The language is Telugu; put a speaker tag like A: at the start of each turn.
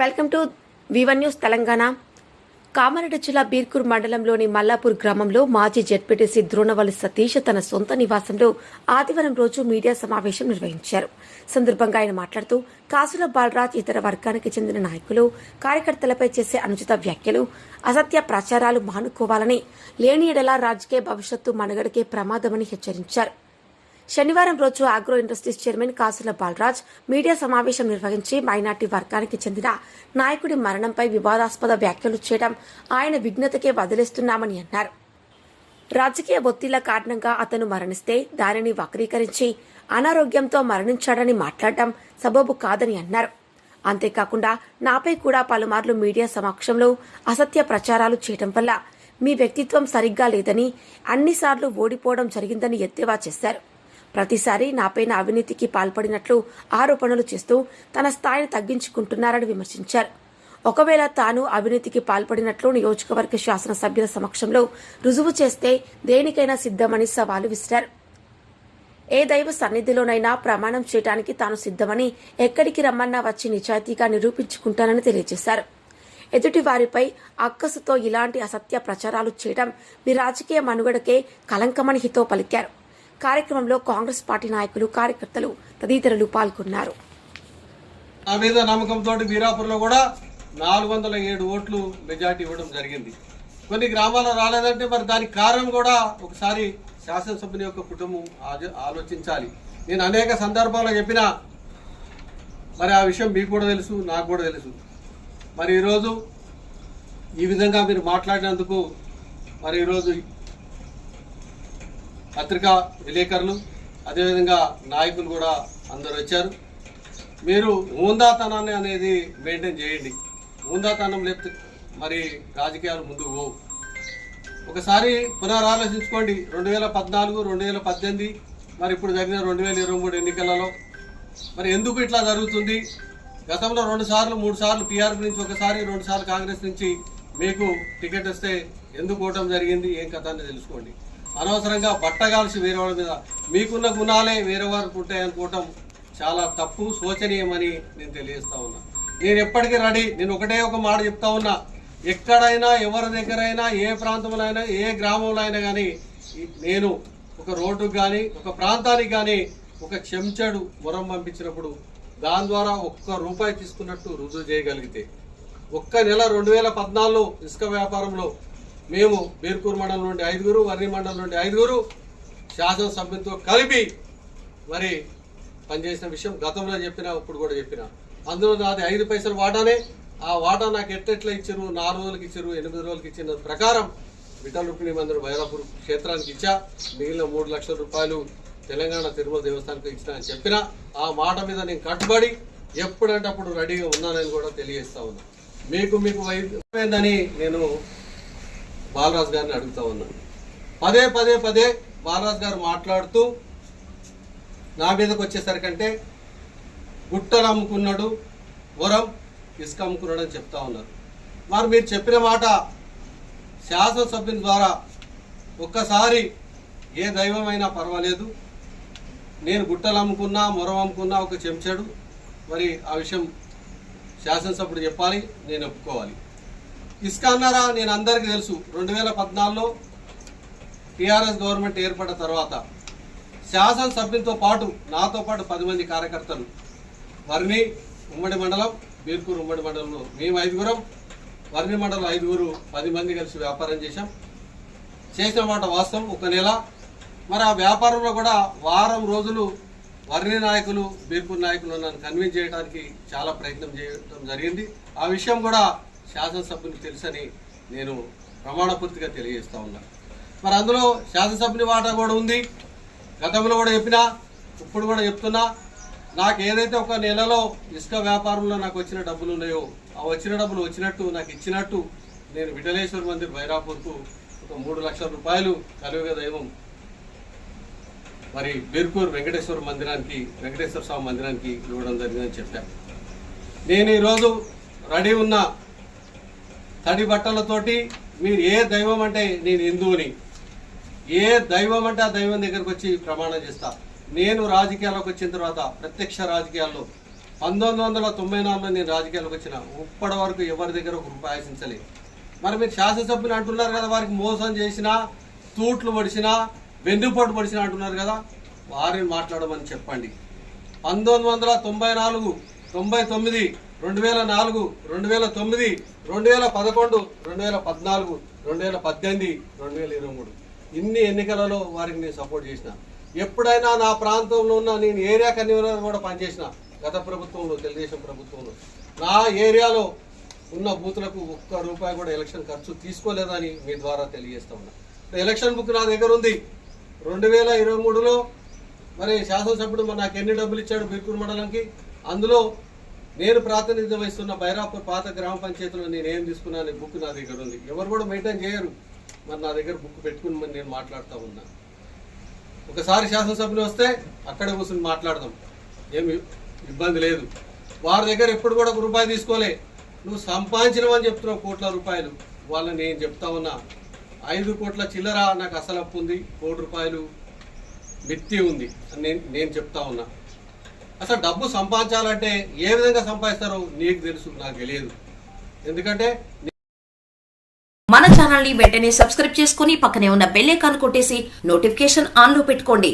A: Welcome to Vivan news Telangana. Kamareddy జిల్లా బీర్కూర్ మండలంలోని మల్లాపూర్ గ్రామంలో మాజీ జెడ్పీటీసీ ద్రోణవల్లి సతీష్ తన సొంత నివాసంలో ఆదివారం రోజు మీడియా సమావేశం నిర్వహించారు. సందర్భంగా ఆయన మాట్లాడుతూ కాసుల బాలరాజ్ ఇతర వర్గానికి చెందిన నాయకులు కార్యకర్తలపై చేసే అనుచిత వ్యాఖ్యలు అసత్య ప్రచారాలు మానుకోవాలని లేని ఎడలా రాజకీయ భవిష్యత్తు మనుగడకే ప్రమాదమని హెచ్చరించారు. శనివారం రోజు ఆగ్రో ఇండస్ట్రీస్ చైర్మన్ కాసుల బాలరాజ్ మీడియా సమావేశం నిర్వహించి మైనార్టీ వర్గానికి చెందిన నాయకుడి మరణంపై వివాదాస్పద వ్యాఖ్యలు చేయడం ఆయన విఘ్నతకే వదిలేస్తున్నామని అన్నారు. రాజకీయ ఒత్తిళ్ళ కారణంగా అతను మరణిస్తే దానిని వక్రీకరించి అనారోగ్యంతో మరణించాడని మాట్లాడటం సబబు కాదని అన్నారు. అంతేకాకుండా నాపై కూడా పలుమార్లు మీడియా సమక్షంలో అసత్య ప్రచారాలు చేయడం వల్ల మీ వ్యక్తిత్వం సరిగ్గా లేదని అన్నిసార్లు ఓడిపోవడం జరిగిందని ఎత్తేవా చేశారు. ప్రతిసారి నాపైన అవినీతికి పాల్పడినట్లు ఆరోపణలు చేస్తూ తన స్థాయిని తగ్గించుకుంటున్నారని విమర్శించారు. ఒకవేళ తాను అవినీతికి పాల్పడినట్లు నియోజకవర్గ శాసనసభ్యుల సమక్షంలో రుజువు చేస్తే దేనికైనా సిద్ధమని సవాలు విసిరారు. ఏ దైవ సన్నిధిలోనైనా ప్రమాణం చేయడానికి తాను సిద్ధమని ఎక్కడికి రమ్మన్నా వచ్చి నిజాయితీగా నిరూపించుకుంటానని తెలియజేశారు. ఎదుటి వారిపై అక్కసుతో ఇలాంటి అసత్య ప్రచారాలు చేయడం మీ రాజకీయ మనుగడకే కలంకమని హితో పలికారు. కార్యక్రమంలో కాంగ్రెస్ పార్టీ నాయకులు కార్యకర్తలు తదితరులు పాల్గొన్నారు.
B: నా మీద నమ్మకంతో వీరాపూర్లో కూడా నాలుగు వందల ఏడు ఓట్లు మెజార్టీ ఇవ్వడం జరిగింది. కొన్ని గ్రామాల్లో రాలేదంటే మరి దానికి కారణం కూడా ఒకసారి శాసనసభ్యుని యొక్క కుటుంబం ఆలోచించాలి. నేను అనేక సందర్భాల్లో చెప్పిన మరి ఆ విషయం మీకు కూడా తెలుసు నాకు కూడా తెలుసు. మరి ఈరోజు ఈ విధంగా మీరు మాట్లాడినందుకు మరి ఈరోజు పత్రికా విలేకరులు అదేవిధంగా నాయకులు కూడా అందరు వచ్చారు. మీరు ఊందాతనాన్ని అనేది మెయింటైన్ చేయండి. ఊందాతనం లేకపోతే మరి రాజకీయాలు ముందుకు పోవు. ఒకసారి పునరాలోచించుకోండి. రెండు వేల పద్నాలుగు రెండు వేల పద్దెనిమిది మరి ఇప్పుడు జరిగిన రెండు వేల ఇరవై మూడు ఎన్నికలలో. మరి ఎందుకు ఇట్లా జరుగుతుంది? గతంలో రెండు సార్లు మూడు సార్లు టీఆర్పీ నుంచి ఒకసారి రెండు సార్లు కాంగ్రెస్ నుంచి మీకు టికెట్ వస్తే ఎందుకు ఓటం జరిగింది? ఏం కథ అని తెలుసుకోండి. అనవసరంగా బట్టగాల్సి వేరేవాడి మీద. మీకున్న గుణాలే వేరే వారికి ఉంటాయి అనుకోవటం చాలా తప్పు శోచనీయమని నేను తెలియజేస్తా ఉన్నా. నేను ఎప్పటికీ రెడీ. నేను ఒకటే ఒక మాట చెప్తా ఉన్నా. ఎక్కడైనా ఎవరి దగ్గరైనా ఏ ప్రాంతంలో అయినా ఏ గ్రామంలో అయినా కానీ నేను ఒక రోడ్డుకు కానీ ఒక ప్రాంతానికి కానీ ఒక చెంచాడు మొరం పంపించినప్పుడు దాని ద్వారా ఒక్క రూపాయి తీసుకున్నట్టు రుజువు చేయగలిగితే ఒక్క నెల రెండు వేల పద్నాలుగులో ఇసుక వ్యాపారంలో మేము బీర్కూరు మండలం నుండి ఐదుగురు వర్రి మండలం నుండి ఐదుగురు శాసనసభ్యులతో కలిపి మరి పనిచేసిన విషయం గతంలో చెప్పిన ఇప్పుడు కూడా చెప్పిన. అందులో నాది ఐదు పైసలు వాటానే. ఆ వాటా నాకు ఎట్టెట్లా ఇచ్చారు నాలుగు రోజులకి ఇచ్చారు ఎనిమిది రోజులకి ఇచ్చిన ప్రకారం విఠల్ రుక్మిణి మందిరం వైరాపూర్ క్షేత్రానికి ఇచ్చా. మిగిలిన మూడు లక్షల రూపాయలు తెలంగాణ తిరుమల దేవస్థానానికి ఇచ్చిన అని చెప్పిన. ఆ మాట మీద నేను కట్టుబడి ఎప్పుడంటే అప్పుడు రెడీగా ఉన్నానని కూడా తెలియజేస్తా ఉన్నా. మీకు మీకు వైద్యమైందని నేను బాలరాజు గారిని అడుగుతా ఉన్నాను పదే పదే పదే బాలరాజు గారు మాట్లాడుతూ నా మీదకి వచ్చేసరికంటే గుట్టలు అమ్ముకున్నాడు వరం ఇసుక అమ్ముకున్నాడు అని చెప్తా ఉన్నారు. మరి మీరు చెప్పిన మాట శాసనసభ్యుని ద్వారా ఒక్కసారి ఏ దైవమైనా పర్వాలేదు. నేను గుట్టలు అమ్ముకున్నా మొరం అమ్ముకున్నా ఒక చెంచాడు. మరి ఆ విషయం శాసనసభ్యుడు చెప్పాలి నేను ఒప్పుకోవాలి. ఇసుక అన్నారా నేను అందరికీ తెలుసు. రెండు వేల పద్నాలుగులో టీఆర్ఎస్ గవర్నమెంట్ ఏర్పడిన తర్వాత శాసనసభ్యులతో పాటు నాతో పాటు పది మంది కార్యకర్తలు. వర్ణి ఉమ్మడి మండలం బీర్కూరు ఉమ్మడి మండలంలో మేము ఐదుగురం వర్ణి మండలం ఐదుగురు పది మంది కలిసి వ్యాపారం చేశాం. చేసిన మాట వాస్తవం ఒక నెల. మరి ఆ వ్యాపారంలో కూడా వారం రోజులు వర్ణి నాయకులు బీర్పూర్ నాయకులు నన్ను కన్విన్స్ చేయడానికి చాలా ప్రయత్నం చేయడం జరిగింది. ఆ విషయం కూడా శాసనసభ్యునికి తెలుసని నేను ప్రమాణపూర్తిగా తెలియజేస్తా ఉన్నా. మరి అందులో శాసనసభ్యుని వాటా కూడా ఉంది. గతంలో కూడా చెప్పినా ఇప్పుడు కూడా చెప్తున్నా నాకు ఏదైతే ఒక నెలలో ఇసుక వ్యాపారంలో నాకు వచ్చిన డబ్బులు ఉన్నాయో ఆ వచ్చిన డబ్బులు వచ్చినట్టు నాకు ఇచ్చినట్టు నేను విఠలేశ్వర మందిర్ బైరాపూర్కు ఒక మూడు లక్షల రూపాయలు కలియుగ దైవం మరి బీర్పూర్ వెంకటేశ్వర మందిరానికి వెంకటేశ్వర స్వామి మందిరానికి ఇవ్వడం జరిగిందని చెప్పాను నేను ఈరోజు రెడీ ఉన్న తడి బట్టలతోటి మీరు ఏ దైవం అంటే నేను హిందువుని ఏ దైవం అంటే ఆ దైవం దగ్గరకు వచ్చి ప్రమాణం చేస్తా. నేను రాజకీయాల్లోకి వచ్చిన తర్వాత ప్రత్యక్ష రాజకీయాల్లో పంతొమ్మిది వందల తొంభై నాలుగులో నేను రాజకీయాలకు వచ్చిన ఇప్పటి వరకు ఎవరి దగ్గర ఒక రూపాయి ఆశించలేదు. మరి మీరు శాసనసభ్యులు అంటున్నారు కదా వారికి మోసం చేసినా తూట్లు పడిచినా వెన్నుపోటు పడిచినా అంటున్నారు కదా వారిని మాట్లాడమని చెప్పండి. పంతొమ్మిది వందల తొంభై నాలుగు తొంభై తొమ్మిది రెండు వేల నాలుగు రెండు వేల తొమ్మిది రెండు వేల పదకొండు రెండు వేల పద్నాలుగు రెండు వేల పద్దెనిమిది రెండు వేల ఇరవై మూడు. ఇన్ని ఎన్నికలలో వారికి నేను సపోర్ట్ చేసిన. ఎప్పుడైనా నా ప్రాంతంలో ఉన్న నేను ఏరియా కన్వీనర్ కూడా పనిచేసిన గత ప్రభుత్వంలో తెలుగుదేశం ప్రభుత్వంలో. నా ఏరియాలో ఉన్న బూతులకు ఒక్క రూపాయి కూడా ఎలక్షన్ ఖర్చు తీసుకోలేదని మీ ద్వారా తెలియజేస్తా ఉన్నా. ఎలక్షన్ బుక్ నా దగ్గర ఉంది. రెండు వేల ఇరవై మూడులో మరి శాసనసభ్యుడు నాకు ఎన్ని డబ్బులు ఇచ్చాడు బీర్కూర్ మండలంకి? అందులో నేను ప్రాతినిధ్యం వహిస్తున్న బైరాపూర్ పాత గ్రామ పంచాయతీలో నేను ఏం తీసుకున్నాను బుక్ నా దగ్గర ఉంది. ఎవరు కూడా మెయింటైన్ చేయరు. మరి నా దగ్గర బుక్ పెట్టుకుని మరి నేను మాట్లాడుతూ ఉన్నా. ఒకసారి శాసనసభ్యులు వస్తే అక్కడే కూర్చొని మాట్లాడదాం. ఏమి ఇబ్బంది లేదు. వారి దగ్గర ఎప్పుడు కూడా ఒక రూపాయి తీసుకోలే. నువ్వు సంపాదించినవని చెప్తున్నావు కోట్ల రూపాయలు. వాళ్ళని నేను చెప్తా ఉన్నా. ఐదు కోట్ల చిల్లర నాకు అసలు అప్పు ఉంది. కోటి రూపాయలు మిత్తి ఉంది అని నేను నేను చెప్తా ఉన్నా. అసలు డబ్బు సంపాదించాలంటే ఏ విధంగా సంపాదిస్తారో నీకు తెలుసు నాకు తెలియదు. ఎందుకంటే
C: మన ఛానల్ని వెంటనే సబ్స్క్రైబ్ చేసుకుని పక్కనే ఉన్న బెల్ ఐకాన్ కొట్టేసి నోటిఫికేషన్ ఆన్లో పెట్టుకోండి.